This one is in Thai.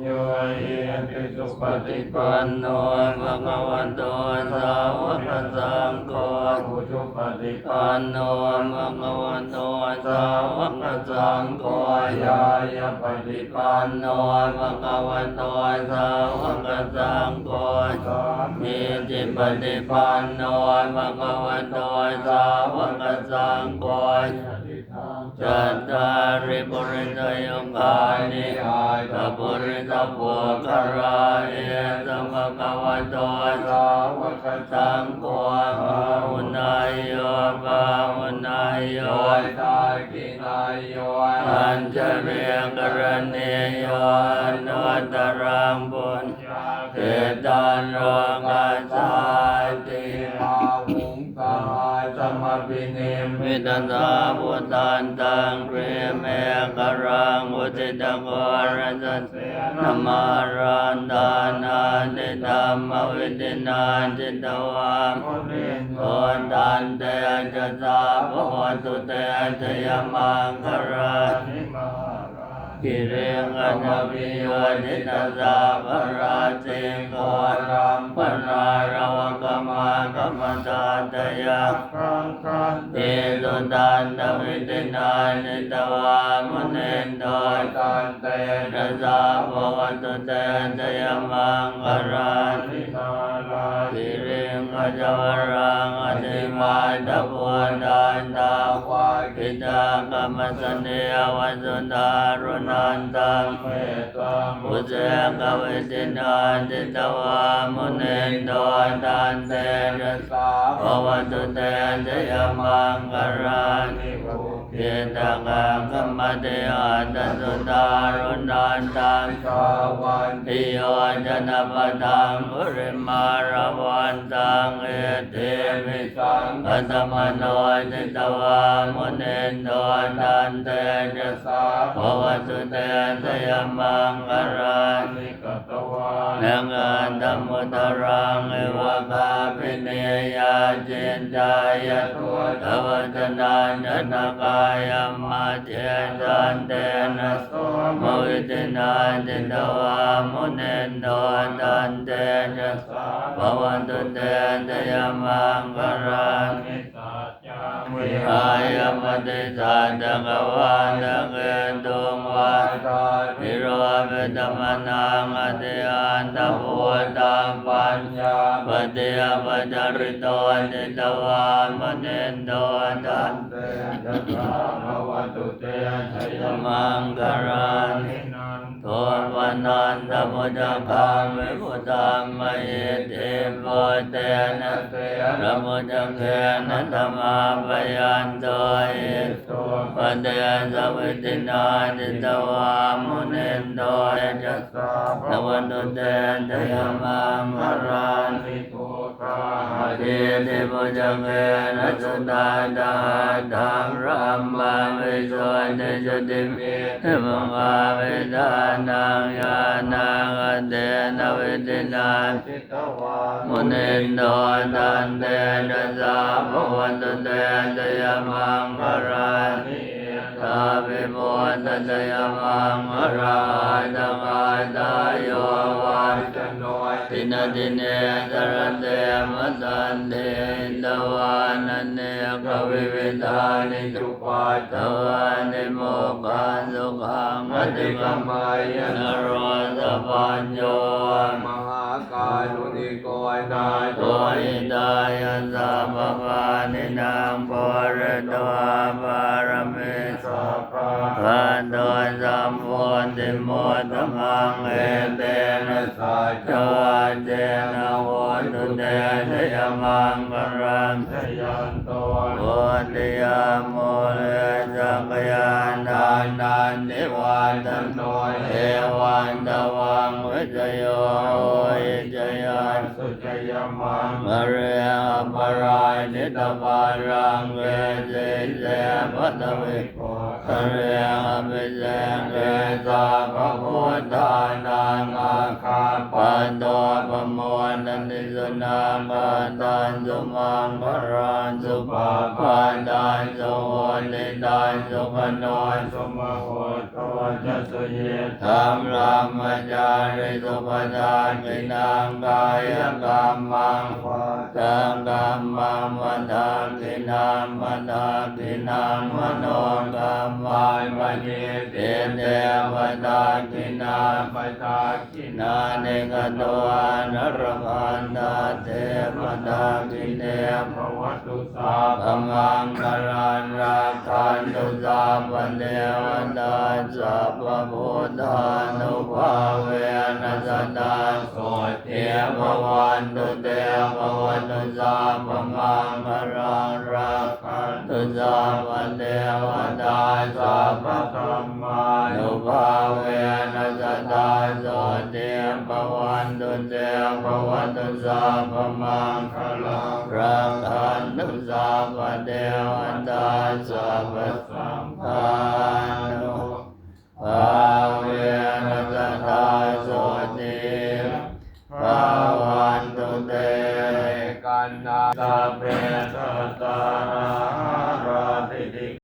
โยเยติสุปฏิปันโนภะคะวะโตสาวกสังโฆอุชุปฏิปันโนภะคะวะโตสาวกสังโฆยายาปฏิปันโนภะคะวะโตสาวกสังโฆมีจิตปฏิปันโนภะคะวะโตสาวกสังโฆ จัตตาริปุริสยงคานิสัพพุริสปุคาราเอสัมะคะวะโตสาวกสังโฆภาวุนายโยภาวุนายโยตากินายโยอัญชเรียกรณีโยอนุตตรังบุญเกตันโรกัส มิตันสาพุทธันตังเรเมกรังอุติตังวรสัสนามารันดานานิธรรมวิตินาจิตวามโอนตันเตจตสาภวตุเตชยมังครา กิเรงอันวิโยนิตาสาภราติโกรัมปนารวกมากรรมตาตยาเตสุตันตวิตินานิตวามุเนนโดยตันเตนะสาภวตุเตจยมังกรานินาลาสิเรงขจวรังอธิมาตะพุทธันตาควา ตากรรมสเนยวัสุดารุนันตังเมตังอุเจกวิตินานิตวามุนินโดตันเตนะสาภวตุเตจยมังกรานิภู เกตังกัมมเตอาตสุตารุนันตังสาวันติโยจนะปตังอุริมารวันตังเอเตมิสังกัตมโนจิตวามุนินโดตันเตจะสาภวตุเตจยมังกรานิกตวานังอันธมุตรังเอวะกาปิเนยาเจนจายตัวทวัจนันนกาายมาเจตันเตนะโสมวิตินาติตวามุนินโดตันเตนะสาภวันตุเตจยมังกรานิสัจจามิหายมติสัจจกวานัง ตมนังอติอันตพุตังปัญญาปเดียปจริตโตจิตวามเนนโตตันเตจะสาวตุเตชัยมังกรานินา วันนันตมุจคังวิพุตังมะเยเตโพเตนะเตระมุจเกนะธรรมาปยันโตเอตุปเตสวิตินาจิตวามุนินโดจะสาภวตุเตชยมังกรานิโท คาเทติปุจเกนะสุตาตาธังรัมมาวิโสเตจติมิมังวาวิดานังยานังอเตนวิตินาจิตวามุนินโดตันเตนะสาภวันตุเตชยมังกรานิตาภิโมตเตยมังกราตกาตายโยวาจโน ตินาติเนสรเตมตันเทตวานันเนกวิวิธานิจุปัตตวานิโมกัสสุขังอติกรรมายนโรสปัญโยมหาการุณิโกนาโตอิตายะสัพพานินางปรตวาปารเม พพะพันโดสัมโพธิโมตมังเอเตนะสัจวัเจนะโวตุเตชยมังกรังชยันโตโวติยามโมเลจักยานทานนันนิวันตันโนเอวันตวังวิจโยอิจ ยันสุจยมังมเรียปรายนิตปารังเวเจเจพัตวิโกเรียมิเจเกสาพระพุทธานังอาคาปันโตปโมนันติสุนาปันตันสุมังครันสุปาปันตันสุโหติตันสุขโนสุมโหตปัจจสุเยธรรมรามจาริสุปทานินางกายกรรมังตังกรรมังวันทากินามวันทากินามมโนกรรมังปณิเตเตวตากินาปตากินานาเนกตัวนรพันตาเทวตากิเนภวัตุสาพมังกรันรักขันตุสาปเนวันตาสัพพพุทธานุภาเวนัสตาโส เทเทภวันตุเตภวันตุสาพมังกรันรักขันตุสาปเนวันตาสัพพธรรมานุภาเวนัสตาโสเทภวันตุเตภวันตุสาพมังคลังรักขันตุสัพพเทวันตาสัพพสัมานุภาเว